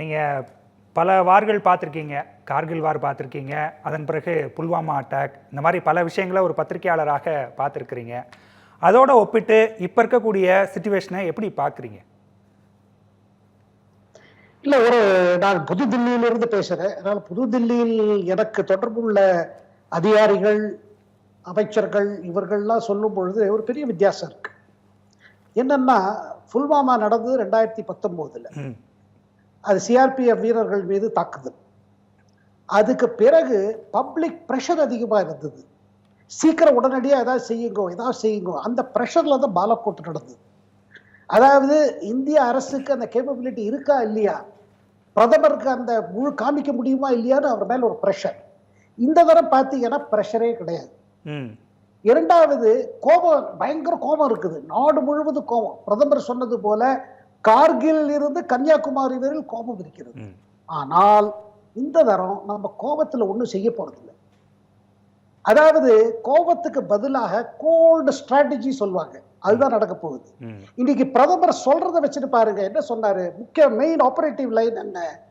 நீங்கள் பல வார்கள் பார்த்துருக்கீங்க கார்கில் வார் பார்த்துருக்கீங்க அதன் பிறகு புல்வாமா அட்டாக் இந்த மாதிரி பல விஷயங்களை ஒரு பத்திரிகையாளராக பார்த்துருக்குறீங்க. அதோட ஒப்பிட்டு இப்போ இருக்கக்கூடிய சுச்சுவேஷனை எப்படி பார்க்குறீங்க? இல்ல ஒரு நான் புது தில்லியிலிருந்து பேசுறேன். அதனால புது தில்லியில் எனக்கு தொடர்புள்ள அதிகாரிகள் அமைச்சர்கள் இவர்கள்லாம் சொல்லும் பொழுது ஒரு பெரிய வித்தியாசம் இருக்கு. என்னன்னா புல்வாமா நடந்தது ரெண்டாயிரத்தி பத்தொன்பதுல ம். அது சிஆர்பிஎஃப் வீரர்கள் மீது தாக்குதல். அதுக்கு பிறகு பப்ளிக் ப்ரெஷர் அதிகமா இருந்தது. சீக்கிரம் உடனடியா ஏதாவது செய்யுங்க ஏதாவது செய்யுங்க அந்த ப்ரெஷர்ல தான் பாலக்கோட் நடந்தது. அதாவது இந்திய அரசுக்கு அந்த கேப்பபிலிட்டி இருக்கா இல்லையா? பிரதமருக்கு அந்த முழு காமிக்க முடியுமா இல்லையான்னு அவர் மேல ஒரு ப்ரெஷர் இந்த தரம் பார்த்தீங்கன்னா ப்ரெஷரே கிடையாது. இரண்டாவது கோபம் பயங்கர கோபம் இருக்குது. நாடு முழுவதும் கோபம். பிரதமர் சொன்னது போல கார்கில் இருந்து கன்னியாகுமரி வரையில் கோபம் இருக்கிறது. ஆனால் இந்த தரம் நம்ம கோபத்துல ஒண்ணும் செய்ய போறதில்லை. அதாவது கோபத்துக்கு பதிலாக கோல்டு ஸ்ட்ராட்டஜி சொல்லுவாங்க. அதுதான் நடக்க போகுது. இன்னைக்கு பிரதமர் சொல்றத வச்சுட்டு பாருங்க. என்ன சொன்னாரு? முக்கிய மெயின் ஆபரேட்டிவ் லைன் என்ன?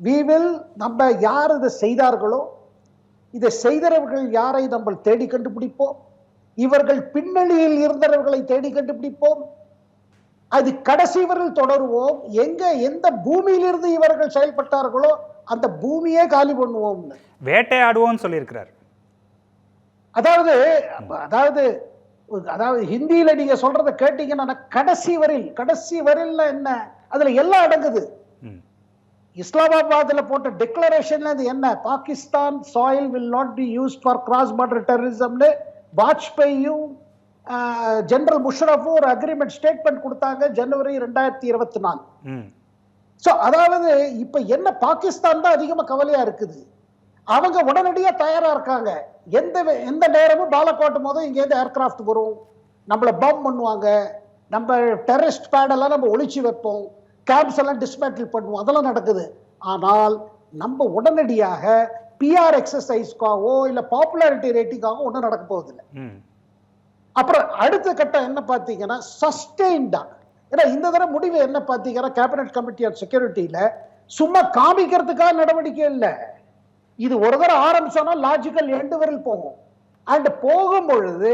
We will நம்ம யார் இதை செய்தார்களோ இதை செய்தவர்கள் யாரை நம்ம தேடி கண்டுபிடிப்போம்? இவர்கள் பின்னணியில் இருந்தவர்களை தேடி கண்டுபிடிப்போம். அது கடைசி வரையில் தொடருவோம். எங்க எந்த பூமியிலிருந்து இவர்கள் செயல்பட்டார்களோ அந்த பூமியே காலி பண்ணுவோம்னு வேட்டையாடுவோம்னு சொல்லியிருக்கிறார். அதாவது அதாவது அதாவது ஹிந்தியில நீங்க சொல்றத கேட்டீங்கன்னா கடைசி வரையில் கடைசி வரையில் என்ன? அதுல எல்லாம் அடங்குது. இஸ்லாமாபாத்ல போட்ட டிக்ளரேஷன்ல இது என்ன? Pakistan soil will not be use for cross border டெரரிசம்னு வாஜ்பேயும் ஜெனரல் முஷரஃபும் ஒரு அக்ரிமெண்ட் ஸ்டேட்மெண்ட் கொடுத்தாங்க ஜனவரி ரெண்டாயிரத்தி இருபத்தி நாலு சோ அதாவது இப்ப என்ன பாகிஸ்தான் தான் அதிகமா கவலையா இருக்குது? அவங்க உடனடியா தயாரா இருக்காங்க. எந்த எந்த நேரமும் பாலக்கோட்டு போதும் இங்க இருந்து ஏர்கிராஃப்ட் வரும். நம்மள பம் பண்ணுவாங்க. நம்ம டெரரிஸ்ட் பேடெல்லாம் நம்ம ஒளிச்சு வைப்போம். கேம்ப்ஸ் எல்லாம் டிஸ்மேட்டில் பண்ணுவோம். அதெல்லாம் நடக்குது. ஆனால் நம்ம உடனடியாக பிஆர் எக்ஸசைஸ்க்காகவோ இல்ல பாப்புலாரிட்டி ரேட்டிங்காகவோ ஒன்றும் நடக்க போவதில்லை அப்புறம் அடுத்த கட்டம் என்ன பார்த்தீங்கன்னா சஸ்டெயின்டா ஏன்னா இந்த தடவை முடிவு என்ன பார்த்தீங்கன்னா கேபினட் கமிட்டி ஆன் செக்யூரிட்டியில சும்மா காமிக்கிறதுக்காக நடவடிக்கை இல்லை. இது ஒரு தடவை ஆரம்பிச்சோம்னா லாஜிக்கல் எண்டு வரையில் போகும். அண்ட் போகும் பொழுது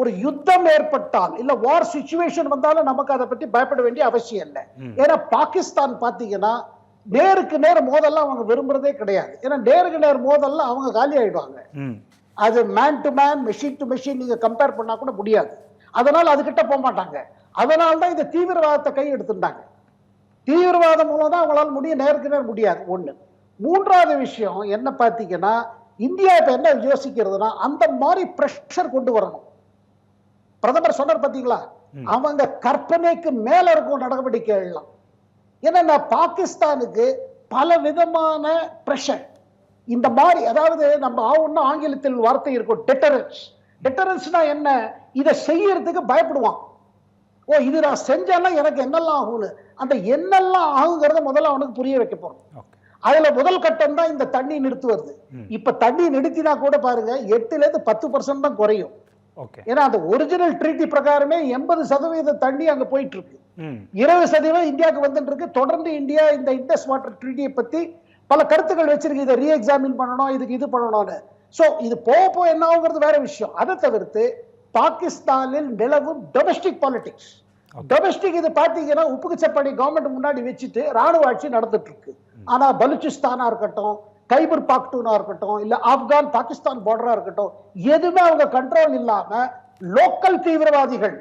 ஒரு யுத்தம் ஏற்பட்டால் இல்ல வார் சுச்சுவேஷன் வந்தாலும் நமக்கு அதை பத்தி பயப்பட வேண்டிய அவசியம் இல்லை. ஏன்னா பாகிஸ்தான் பாத்தீங்கன்னா நேருக்கு நேர் மோதல்லாம் அவங்க விரும்புறதே கிடையாது. ஏன்னா நேருக்கு நேர் மோதல்லாம் அவங்க காலி ஆயிடுவாங்க. அது man to man machine to machine நீங்க கம்பேர் பண்ணா கூட முடியாது. அதனால அதுகிட்ட போக மாட்டாங்க. அதனால தான் இந்த தீவிரவாதத்தை கை எடுத்துட்டாங்க தீவிரவாதம் மூலம் தான் அவங்களால முடியும் நேருக்கு நேர் முடியாது. ஒண்ணு. மூன்றாவது விஷயம் என்ன பார்த்தீங்கன்னா இந்தியா இப்ப என்ன யோசிக்கிறதுனா அந்த மாதிரி பிரஷர் கொண்டு வரணும். பிரதமர் சொன்னார் பாத்தீங்களா ம். அவங்க கற்பனைக்கு மேல இருக்கும் நடவடிக்கை எல்லாம் ஏன்னா பாகிஸ்தானுக்கு பல விதமான பிரஷர் இந்த மாதிரி அதாவது நம்ம ஆவுன்னா ஆங்கிலத்தில் வார்த்தை இருக்கும் டெட்டரன்ஸ் டெட்டரன்ஸ்னா என்ன? இதை செய்யறதுக்கு பயப்படுவான். ஓ இது நான் செஞ்சேன்னா எனக்கு என்னெல்லாம் ஆகும்னு. அந்த என்னெல்லாம் ஆகுங்கிறத முதல்ல அவனுக்கு புரிய வைக்க போறோம். அதுல முதல் கட்டம் தான் இந்த தண்ணி நிறுத்துவது. ம். இப்ப தண்ணி நிறுத்தினா கூட பாருங்க எட்டுல இருந்து பத்து பர்சன்ட் தான் குறையும். ஓகே ஏன்னா அந்த ஒரிஜினல் ட்ரீட்டி பிரகாரமே எண்பது சதவீத தண்ணி அங்க போயிட்டு இருக்கு. இருபது சதவீதம் இந்தியாவுக்கு வந்துட்டு இருக்கு. தொடர்ந்து இந்தியா இந்த இண்டஸ் வாட்டர் ட்ரீட்டியை பத்தி பல கருத்துக்கள் வச்சிருக்கு. இதை ரீ எக்ஸாமின் பண்ணணும் இதுக்கு இது பண்ணணும்னு. சோ இது போக போக என்ன ஆகுங்கிறது வேற விஷயம். அதை தவிர்த்து பாகிஸ்தானில் நிலவும் டொமஸ்டிக் பாலிடிக்ஸ் டொமஸ்டிக் இது பாத்தீங்கன்னா உப்புக்கு சப்பாடி கவர்மெண்ட் முன்னாடி வச்சுட்டு ராணுவ ஆட்சி நடந்துட்டு இருக்கு ஆனா பலுச்சிஸ்தானா இருக்கட்டும் கைபர் பாக்டூனா இருக்கட்டும் இல்ல ஆப்கான் பாகிஸ்தான் பார்டரா இருக்கட்டும் எதுவுமே அவங்க கண்ட்ரோல் இல்லாம லோக்கல் தீவிரவாதிகள்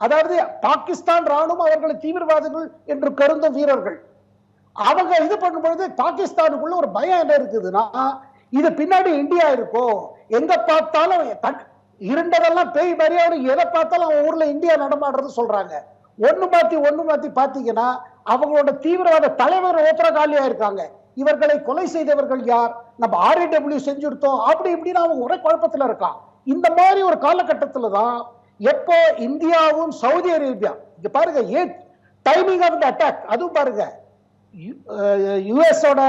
அதாவது பாகிஸ்தான் ராணுவம் அவர்களை தீவிரவாதிகள் என்று கருதும் வீரர்கள் அவங்க இது பண்ணும்பொழுது பாகிஸ்தானுக்குள்ள ஒரு பயம் என்ன இருக்குதுன்னா இது பின்னாடி இந்தியா இருக்கும் எங்க பார்த்தாலும் இருண்டதெல்லாம் பேய் மாதிரியா எதை பார்த்தாலும் அவங்க ஊர்ல இந்தியா நடமாடுறது சொல்றாங்க. ஒண்ணு மாத்தி ஒண்ணு மாத்தி பாத்தீங்கன்னா அவங்களோட தீவிரவாத தலைவர் ஓத்திர காலியா இருக்காங்க இவர்களை கொலை செய்தவர்கள் யார்? நம்ம ஆர்ஏடபிள்யூ செஞ்சுடுத்தோம் அப்படி இப்படின்னு அவங்க ஒரே குழப்பத்துல இருக்கான் இந்த மாதிரி ஒரு காலகட்டத்துல தான் எப்போ இந்தியாவும் சவுதி அரேபியா இங்க பாருங்க ஏன் டைமிங் ஆஃப் த அட்டாக் அதுவும் பாருங்க யுஎஸோட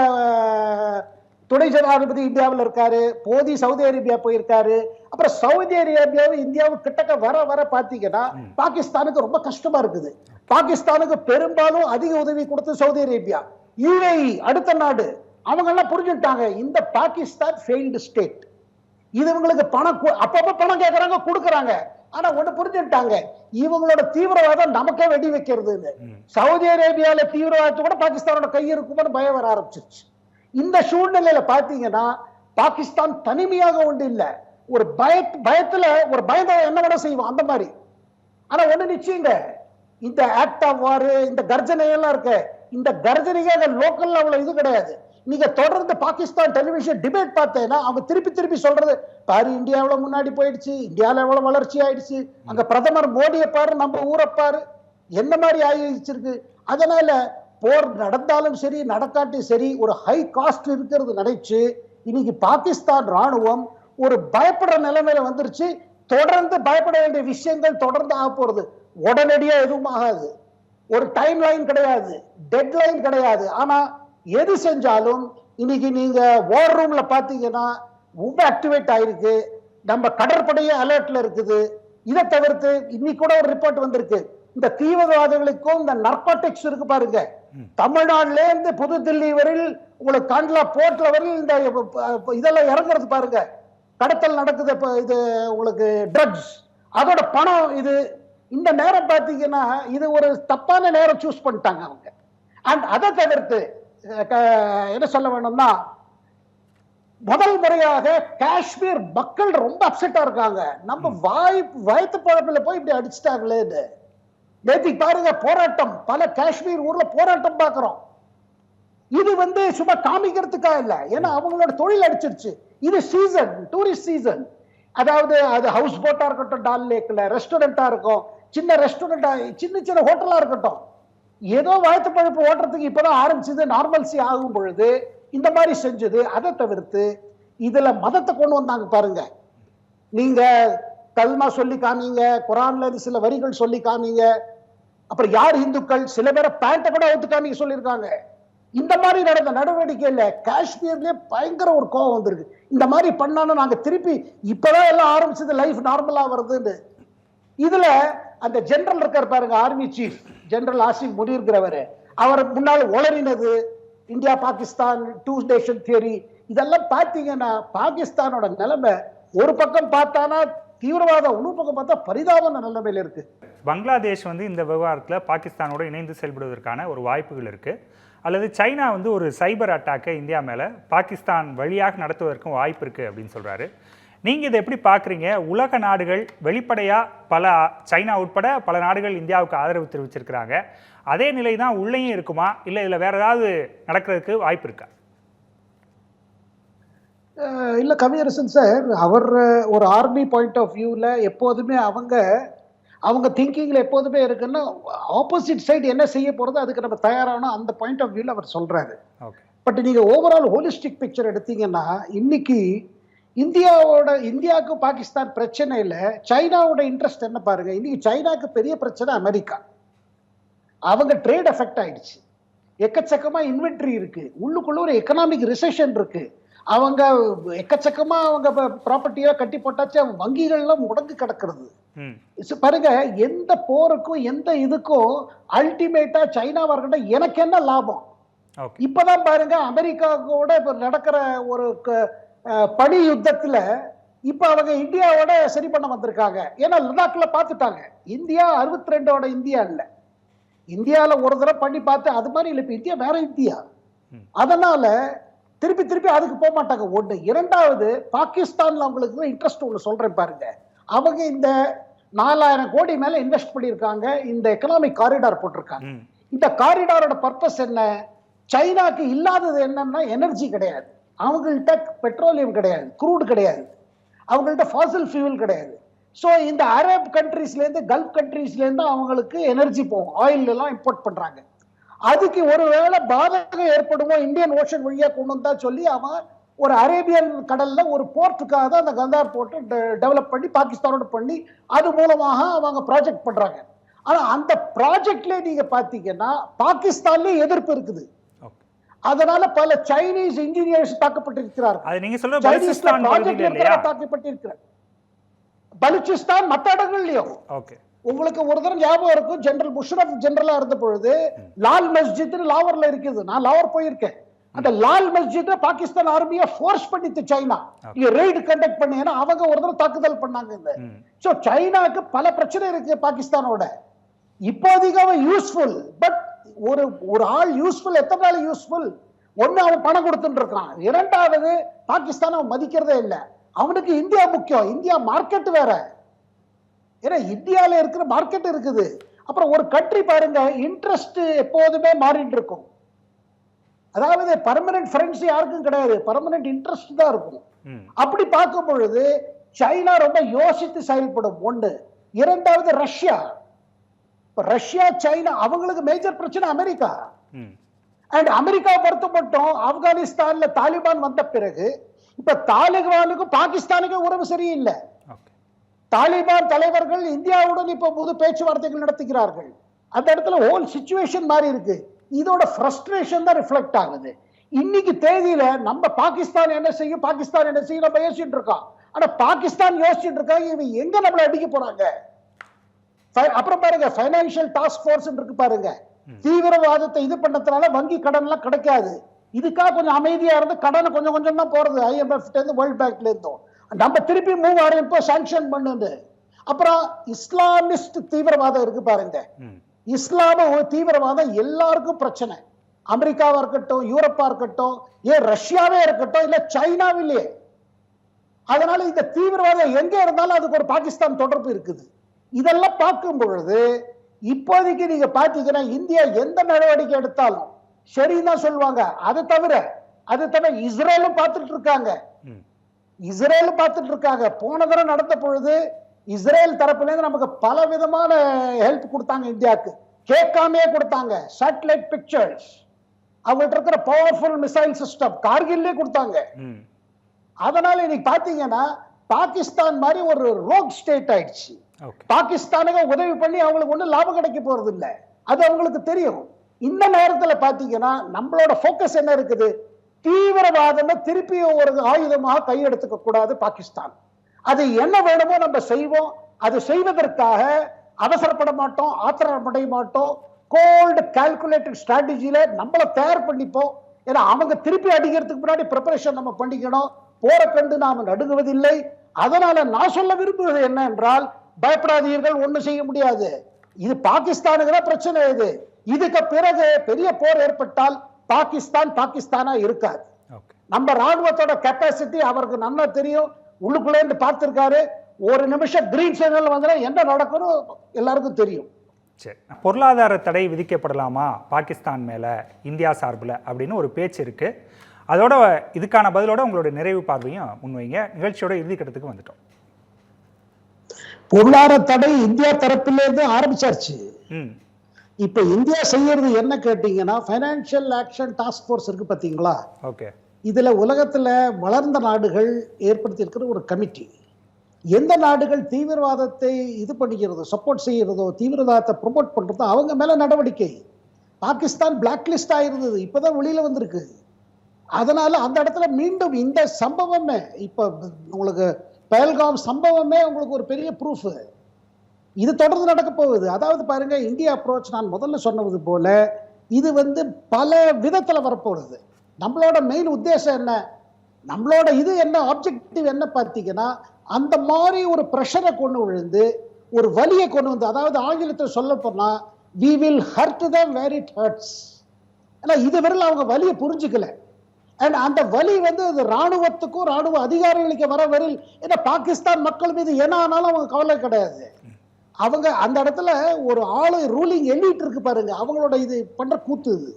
துணை ஜனாதிபதி இந்தியாவில் இருக்காரு போதி சவுதி அரேபியா போயிருக்காரு அப்புறம் சவுதி அரேபியாவும் இந்தியாவும் கிட்டக்க வர வர பாத்தீங்கன்னா பாகிஸ்தானுக்கு ரொம்ப கஷ்டமா இருக்குது. பாகிஸ்தானுக்கு பெரும்பாலும் அதிக உதவி கொடுத்து சவுதி அரேபியா. யுஏஇ அடுத்த நாடு. அவங்க எல்லாம் புரிஞ்சுட்டாங்க இந்த பாகிஸ்தான் ஃபெயில்டு ஸ்டேட் இது இவங்களுக்கு பணம் அப்பப்ப பணம் கேக்குறாங்க கொடுக்கறாங்க. ஆனா ஒண்ணு புரிஞ்சுட்டாங்க இவங்களோட தீவிரவாதம் நமக்கே வெடி வைக்கிறதுன்னு. சவுதி அரேபியால தீவிரவாதத்தை கூட பாகிஸ்தானோட கை இருக்கும்னு பயம் வர ஆரம்பிச்சிருச்சு. இந்த சூழ்நிலையில பாத்தீங்கன்னா பாகிஸ்தான் தனிமையாக ஒன்று இல்ல. ஒரு பய பயத்துல ஒரு பயந்த என்ன வேணா செய்வோம் அந்த மாதிரி. ஆனா ஒண்ணு நிச்சயங்க இந்த ஆக்ட் ஆஃப் வார் இந்த கர்ஜனை எல்லாம் இருக்கு. இந்த கர்ஜனைக்கு லோக்கல் லெவல்ல இது கிடையாது. நீங்க தொடர்ந்து பாகிஸ்தான் டெலிவிஷன் டிபேட் பார்த்தேன்னா அவங்க திருப்பி திருப்பி சொல்றது பாரு இந்தியா எவ்வளவு முன்னாடி போயிடுச்சு இந்தியால எவ்வளவு வளர்ச்சி ஆயிடுச்சு அங்க பிரதமர் மோடியை பாரு நம்ம ஊரை பாரு என்ன மாதிரி ஆயிடுச்சிருக்கு? அதனால போர் நடந்தாலும் சரி நடக்காட்டியும் சரி ஒரு ஹை காஸ்ட் இருக்கிறது நினைச்சு இன்னைக்கு பாகிஸ்தான் ராணுவம் ஒரு பயப்படுற நிலைமையில வந்துருச்சு தொடர்ந்து பயப்பட வேண்டிய விஷயங்கள் தொடர்ந்து ஆக போறது. உடனடியா எதுவும் ஆகாது. ஒரு டைம் லைன் கிடையாது. டெட் லைன் கிடையாது. ஆனா எது செஞ்சாலும் இன்னைக்கு நீங்க வார் ரூம்ல பாத்தீங்கன்னா ரொம்ப ஆக்டிவேட் ஆயிருக்கு. நம்ம கடற்படையே அலர்ட்ல இருக்குது. இதை தவிர்த்து இன்னைக்கு கூட ஒரு ரிப்போர்ட் வந்திருக்கு. இந்த தீவிரவாதிகளுக்கும் இந்த நர்காட்டிக்ஸ் இருக்கு பாருங்க. தமிழ்நாடுல இருந்து புதுதில்லி வரையில் உங்களுக்கு காண்ட்லா போர்ட்ல வரையில் இந்த இதெல்லாம் இறங்குறது பாருங்க. கடத்தல் நடக்குது இப்ப இது உங்களுக்கு ட்ரக்ஸ் அதோட பணம் இது. இந்த நேரம் பார்த்தீங்கன்னா இது ஒரு தப்பான நேரம் சூஸ் பண்ணிட்டாங்க அவங்க. அண்ட் அதை தவிர்த்து என்ன சொல்ல வேணும்னா முதல் முறையாக காஷ்மீர் மக்கள் ரொம்ப அப்செட்டா இருக்காங்க. நம்ம வாய் வயத்து பழப்பில் போய் இப்படி அடிச்சிட்டாங்களேன்னு நேத்திக்கு பாருங்க போராட்டம். பல காஷ்மீர் ஊர்ல போராட்டம் பார்க்கிறோம் இது வந்து சும்மா காமிக்கிறதுக்காக இல்ல. ஏன்னா அவங்களோட தொழில் அடிச்சிருச்சு. இது சீசன் டூரிஸ்ட் சீசன் அதாவது அது ஹவுஸ் போட்டா இருக்கட்டும் டால் லேக்ல ரெஸ்டாரண்டா இருக்கும். சின்ன ரெஸ்டாரண்டா சின்ன சின்ன ஹோட்டலா இருக்கட்டும். ஏதோ வாழ்த்து பழப்பு ஓட்டுறதுக்கு இப்பதான் ஆரம்பிச்சது நார்மல்சி ஆகும் பொழுது இந்த மாதிரி செஞ்சது அதை தவிர்த்து இதுல மதத்தை கொண்டு வந்தாங்க பாருங்க. நீங்க கல்மா சொல்லி காமிங்க குரான்ல இருந்து சில வரிகள் சொல்லி காமிங்க. அப்புறம் யார் இந்துக்கள்? சில பேரை பேண்ட்டை கூட அவுத்து காமிக்க சொல்லியிருக்காங்க. இந்த மாதிரி நடந்த நடவடிக்கையில காஷ்மீர்லயே பயங்கர ஒரு கோவம் வந்திருக்கு. இந்த மாதிரி பண்ணாலும் நாங்க திருப்பி இப்பதான் எல்லாம் ஆரம்பிச்சது லைஃப் நார்மலா வருதுன்னு. இதுல அந்த ஜென்ரல் இருக்கார் பாருங்க ஆர்மி சீஃப் ஜெனரல் ஆசிப் முனிர்கிறவர் அவர் முன்னால் உளறினது India Pakistan two nation theory இதெல்லாம் பார்த்தீங்கன்னா பாகிஸ்தானோட நிலைமை ஒரு பக்கம் பார்த்தானா தீவிரவாதம் இன்னொரு பக்கம் பார்த்தா பரிதாபமான நிலைமையில் இருக்கு. பங்களாதேஷ் வந்து இந்த விவகாரத்தில் பாகிஸ்தானோட இணைந்து செயல்படுவதற்கான ஒரு வாய்ப்புகள் இருக்குது அல்லது சைனா வந்து ஒரு சைபர் அட்டாக்கை இந்தியா மேலே பாகிஸ்தான் வழியாக நடத்துவதற்கும் வாய்ப்பு இருக்குது அப்படின்னு சொல்கிறாரு நீங்கள் இதை எப்படி பார்க்குறீங்க? உலக நாடுகள் வெளிப்படையாக பல சைனா உட்பட பல நாடுகள் இந்தியாவுக்கு ஆதரவு தெரிவிச்சிருக்கிறாங்க. அதே நிலை தான் உள்ளேயும் இருக்குமா? இல்லை இதில் வேறு ஏதாவது நடக்கிறதுக்கு வாய்ப்பு இருக்கா? இல்ல கவியரசன் சார் அவர் ஒரு ஆர்மி பாயிண்ட் ஆஃப் வியூல எப்போதுமே அவங்க அவங்க திங்கிங்ல எப்போதுமே இருக்குன்னா ஆப்போசிட் சைடு என்ன செய்ய போறதோ அதுக்கு நம்ம தயாரானோம் அந்த பாயிண்ட் ஆஃப் வியூல அவர் சொல்றாரு. ஓகே பட் நீங்க ஓவரால் ஹோலிஸ்டிக் பிக்சர் எடுத்தீங்கன்னா இன்னைக்கு இந்தியாவோட இந்தியாவுக்கும் பாகிஸ்தான் பிரச்சனை இல்ல சைனாவோட இன்ட்ரெஸ்ட் என்ன பாருங்க? இன்னைக்கு சைனாக்கு பெரிய பிரச்சனை அமெரிக்கா. அவங்க ட்ரேட் எஃபெக்ட் ஆயிடுச்சு. எக்கச்சக்கமா இன்வென்ட்ரி இருக்கு. உள்ளுக்குள்ள ஒரு எக்கனாமிக் ரிசெஷன் இருக்கு. அவங்க எக்கச்சக்கமா அவங்க ப்ராப்பர்ட்டியா கட்டி போட்டாச்சு. அவங்க வங்கிகள்லாம் முடங்கு கிடக்கிறது. பாருங்க எந்த போருக்கும் எந்த இதுக்கும் அல்டிமேட்டா சைனாவா இருக்கட்டும் எனக்கு என்ன லாபம்? இப்பதான் பாருங்க அமெரிக்காவோட இப்ப நடக்கிற ஒரு பனி யுத்தத்துல இப்ப அவங்க இந்தியாவோட சரி பண்ண வந்திருக்காங்க. ஏன்னா லடாக்ல பார்த்துட்டாங்க இந்தியா அறுபத்தி ரெண்டோட இந்தியா இல்ல. இந்தியால ஒரு தடவை பண்ணி பார்த்து அது மாதிரி இல்ல. இப்ப இந்தியா வேற இந்தியா. அதனால திருப்பி திருப்பி அதுக்கு போக மாட்டாங்க. ஒண்ணு. இரண்டாவது பாகிஸ்தான்ல அவங்களுக்கு இன்ட்ரெஸ்ட் ஒண்ணு சொல்றேன் பாருங்க. அவங்க இந்த நாலாயிரம் கோடி மேல இன்வெஸ்ட் பண்ணியிருக்காங்க. இந்த எக்கனாமிக் காரிடார் போட்டிருக்காங்க. இந்த காரிடாரோட பர்பஸ் என்ன? சைனாக்கு இல்லாதது என்னன்னா எனர்ஜி கிடையாது. அவங்கள்ட்ட பெட்ரோலியம் கிடையாது குரூட் கிடையாது. அவங்கள்ட்ட ஃபாசில் ஃபியூல் கிடையாது. ஸோ இந்த அரேப் கண்ட்ரீஸ்லேருந்து கல்ஃப் கண்ட்ரீஸ்லேருந்து அவங்களுக்கு எனர்ஜி போகும். ஆயில் எல்லாம் இம்போர்ட் பண்ணுறாங்க அதுக்கு ஒருவேளை பாதகம் ஏற்படுமோ? இந்தியன் ஓஷன் வழியாக கொண்டு வந்தா சொல்லி அவன் ஒரு அரேபியன் கடலில் ஒரு போர்ட்டுக்காக தான் அந்த கந்தார் போர்ட்டை டெவலப் பண்ணி பாகிஸ்தானோட பண்ணி அது மூலமாக அவங்க ப்ராஜெக்ட் பண்ணுறாங்க ஆனால் அந்த ப்ராஜெக்ட்லேயே நீங்கள் பார்த்தீங்கன்னா பாகிஸ்தான்லேயே எதிர்ப்பு இருக்குது. அதனால பல சைனீஸ் இன்ஜினியர்ஸ் தாக்கப்பட்டிருக்கிறார்கள் அது இல்லையா? தாக்கப்பட்டிருக்கிறார். பலுச்சிஸ்தான் மத்த இடங்கள்லயும் ஓகே. உங்களுக்கு ஒரு தடவை ஞாபகம் இருக்கும். ஜெனரல் முஷரப் ஜெனரலா இருந்த பொழுது லால் மஸ்ஜித் லாகூர்ல இருக்குது. நான் லாகூர் போயிருக்கேன். அந்த லால் மஸ்ஜித் பாகிஸ்தான் ஆர்மியை ஃபோர்ஸ் பண்ணிட்டு சைனா நீங்க ரெய்டு கண்டக்ட் பண்ணீங்கன்னா அவங்க ஒரு தடவை தாக்குதல் பண்ணாங்க இந்த சோ சைனாக்கு பல பிரச்சனை இருக்கு பாகிஸ்தானோட. இப்போதைக்கு அவன் யூஸ்ஃபுல் பட் ஒரு ஒரு ஆள் யூஸ்ஃபுல் எத்தனை நாள் யூஸ்ஃபுல் ஒண்ணு அவன் பணம் கொடுத்துட்டு இருக்கான் இரண்டாவது பாகிஸ்தான் அவன் மதிக்கிறதே இல்ல. அவனுக்கு இந்தியா முக்கியம். இந்தியா மார்க்கெட் வேற. ஏன்னா இந்தியால இருக்கிற மார்க்கெட் இருக்குது. அப்புறம் ஒரு கண்ட்ரி பாருங்க இன்ட்ரெஸ்ட் எப்போதுமே மாறிட்டு இருக்கும் அதாவது பர்மனன்ட் ஃப்ரெண்ட்ஸ் யாருக்கும் கிடையாது. பர்மனன்ட் இன்ட்ரெஸ்ட் தான் இருக்கும். அப்படி பார்க்கும் பொழுது சைனா ரொம்ப யோசித்து செயல்படும். ஒண்ணு. இரண்டாவது ரஷ்யா. ரஷ்யா சைனா அவங்களுக்கு மேஜர் பிரச்சனை அமெரிக்கா. அண்ட் அமெரிக்கா பொறுத்த மட்டும் ஆப்கானிஸ்தான்ல தாலிபான் வந்த பிறகு இப்ப தாலிபானுக்கும் பாகிஸ்தானுக்கும் உறவு சரியில்லை. தாலிபான் தலைவர்கள் இந்தியாவுடன் இப்ப புது பேச்சுவார்த்தைகள் நடத்துகிறார்கள். அந்த இடத்துல ஹோல் சுச்சுவேஷன் மாறி இருக்கு. இதோட ஃப்ரஸ்ட்ரேஷன் தான் ரிஃப்ளெக்ட் ஆகுது. இன்னைக்கு தேதியில நம்ம பாகிஸ்தான் என்ன செய்யும் பாகிஸ்தான் என்ன செய்யும் நம்ம யோசிச்சுட்டு இருக்கோம். ஆனா பாகிஸ்தான் யோசிச்சுட்டு இருக்காங்க இவங்க எங்க நம்மள அடிக்க போறாங்க? அப்புறம் பாருங்க ஃபைனான்சியல் டாஸ்க் ஃபோர்ஸ் இருக்கு பாருங்க. தீவிரவாதத்தை இது பண்ணதுனால வங்கி கடன் எல்லாம் கிடைக்காது. இதுக்காக கொஞ்சம் அமைதியா இருந்து கடனை கொஞ்சம் கொஞ்சம் தான் போறது ஐஎம்எஃப் இருந்து வேர்ல்ட் பேங்க்ல இருந்தும். நம்ம திருப்பி மூவ் ஆறோம் இப்போ சாங்ஷன் பண்ணுது. அப்புறம் இஸ்லாமிஸ்ட் தீவிரவாதம் இருக்கு பாருங்க. இஸ்லாம தீவிரவாதம் எல்லாருக்கும் பிரச்சனை. அமெரிக்காவா இருக்கட்டும் யூரோப்பா இருக்கட்டும் ஏன் ரஷ்யாவே இருக்கட்டும் இல்ல சைனாவிலேயே. அதனால இந்த தீவிரவாதம் எங்க இருந்தாலும் அதுக்கு ஒரு பாகிஸ்தான் தொடர்பு இருக்குது. இதெல்லாம் பார்க்கும் பொழுது இப்போதைக்கு நீங்க பாத்தீங்கன்னா இந்தியா எந்த நடவடிக்கை எடுத்தாலும் சரிதான் சொல்லுவாங்க. அதை தவிர அதை தவிர இஸ்ரேலும் பார்த்துட்டு இருக்காங்க. ம். இஸ்ரேல் பார்த்துட்டு இருக்காங்க. போன தடவை நடந்த பொழுது இஸ்ரேல் தரப்புல இருந்து நமக்கு பல விதமான ஹெல்ப் கொடுத்தாங்க இந்தியாவுக்கு. கேட்காமே கொடுத்தாங்க. சேட்டலைட் பிக்சர்ஸ் அவங்கள்ட்ட இருக்கிற பவர்ஃபுல் மிசைல் சிஸ்டம் கார்கில்லே கொடுத்தாங்க. அதனால இன்னைக்கு பாத்தீங்கன்னா பாகிஸ்தான் மாதிரி ஒரு ரோக் ஸ்டேட் ஆயிடுச்சு. பாகிஸ்தானுக்கு உதவி பண்ணி அவங்களுக்கு ஒண்ணும் லாபம் கிடைக்க போறது இல்ல அது அவங்களுக்கு தெரியும். இந்த நேரத்துல பாத்தீங்கன்னா நம்மளோட ஃபோக்கஸ் என்ன இருக்குது? தீவிரவாதம் திருப்பி ஒரு ஆயுதமாக கையெடுத்துக்க கூடாது பாகிஸ்தான். அது என்ன வேணுமோ நம்ம செய்வோம். அது செய்வதற்காக அவசரப்பட மாட்டோம் ஆத்திரப்படைய மாட்டோம். கோல்டு கால்குலேட்டட் ஸ்ட்ராட்டஜியில நம்மள தயார் பண்ணிப்போம். ஏன்னா அவங்க திருப்பி அடிக்கிறதுக்கு முன்னாடி ப்ரிப்பரேஷன் நம்ம பண்ணிக்கணும். போற கண்டு நாம நடுங்குவதில்லை. அதனால நான் சொல்ல விரும்புவது என்ன என்றால் பயப்படாதீர்கள் ஒண்ணும் செய்ய முடியாது. இது பாகிஸ்தானுக்கு தான் பிரச்சனை இது. இதுக்கு பிறகு பெரிய போர் ஏற்பட்டால் பாகிஸ்தான் பாகிஸ்தானா இருக்காது. நம்ம ராணுவத்தோட கெப்பாசிட்டி அவருக்கு நல்லா தெரியும். உள்ளுக்குள்ளே இருந்து பார்த்திருக்காரு. ஒரு நிமிஷம் கிரீன் சிக்னல் வந்தா என்ன நடக்கும்னு எல்லாருக்கும் தெரியும். சரி. பொருளாதார தடை விதிக்கப்படலாமா? பாகிஸ்தான் மேலே இந்தியா சார்பில் அப்படின்னு ஒரு பேச்சு இருக்குது அதோட இதுக்கான பதிலோட உங்களுடைய நிறைவு பார்வையும் முன்வைங்க. நிகழ்ச்சியோட இறுதிக்கட்டத்துக்கு வந்துட்டோம். பொருளாதார தடை இந்தியா தரப்பிலே இருந்து ஆரம்பிச்சாச்சு இப்ப இந்தியா செய்யறது என்ன கேட்டீங்கன்னா ஃபைனான்சியல் ஆக்ஷன் டாஸ்க் ஃபோர்ஸ் இருக்கு பாத்தீங்களா? ஓகே. இதுல உலகத்துல வளர்ந்த நாடுகள் ஏற்படுத்தி இருக்கிற ஒரு கமிட்டி. எந்த நாடுகள் தீவிரவாதத்தை இது பண்ணிக்கிறதோ சப்போர்ட் செய்யறதோ தீவிரவாதத்தை ப்ரொமோட் பண்றதோ அவங்க மேல நடவடிக்கை. பாகிஸ்தான் பிளாக் லிஸ்ட் ஆயிருந்தது. இப்பதான் வெளியில வந்திருக்கு. அதனால அந்த இடத்துல மீண்டும் இந்த சம்பவமே இப்ப உங்களுக்கு பயல்காம் சம்பவமே உங்களுக்கு ஒரு பெரிய ப்ரூஃப் இது தொடர்ந்து நடக்க போகுது. அதாவது பாருங்க இந்தியா அப்ரோச் நான் முதல்ல சொன்னது போல இது வந்து பல விதத்துல வரப்போகுது. நம்மளோட மெயின் உத்தேசம் என்ன? நம்மளோட இது என்ன ஆப்ஜெக்டிவ் என்ன பார்த்தீங்கன்னா அந்த மாதிரி ஒரு ப்ரெஷரை கொண்டு விழுந்து ஒரு வலியை கொண்டு வந்து அதாவது ஆங்கிலத்தில் சொல்ல போனா we will hurt them where it hurts ஏன்னா இதுவரையில் அவங்க வலியை புரிஞ்சுக்கல. அண்ட் அந்த வலி வந்து அது ராணுவத்துக்கும் ராணுவ அதிகாரிகளுக்கு வர வரையில் ஏன்னா பாகிஸ்தான் மக்கள் மீது என்ன ஆனாலும் அவங்க கவலை கிடையாது. அவங்க அந்த இடத்துல ஒரு ஆளு ரூலிங் எலிட் இருக்கு பாருங்க. அவங்களோட இது பண்ற கூத்து இது.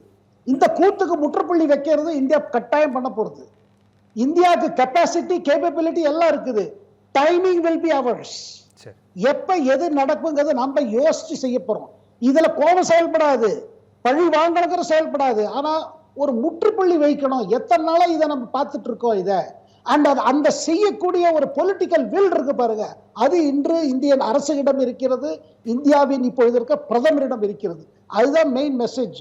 இந்த கூத்துக்கு முற்றுப்புள்ளி வைக்கிறது இந்தியா கட்டாயம் பண்ண போறது. இந்தியாவுக்கு கெப்பாசிட்டி கேப்பபிலிட்டி எல்லாம் இருக்குது. டைமிங் வில் பி அவர்ஸ் எப்ப எது நடக்குங்கிறது நம்ம யோசிச்சு செய்ய போறோம். இதுல கோபம் செயல்படாது. பழி வாங்கணுங்கிற செயல்படாது. ஆனா ஒரு முற்றுப்புள்ளி வைக்கணும். எத்தனை நாளா இதை நம்ம பார்த்துட்டு இருக்கோம் இதை? அண்ட் அந்த செய்யக்கூடிய ஒரு பொலிட்டிக்கல் வில் இருக்கு பாருங்க. அது இன்று இந்தியன் அரசிடம் இருக்கிறது இந்தியாவின் இப்பொழுது இருக்க பிரதமரிடம் இருக்கிறது. அதுதான் மெயின் மெசேஜ்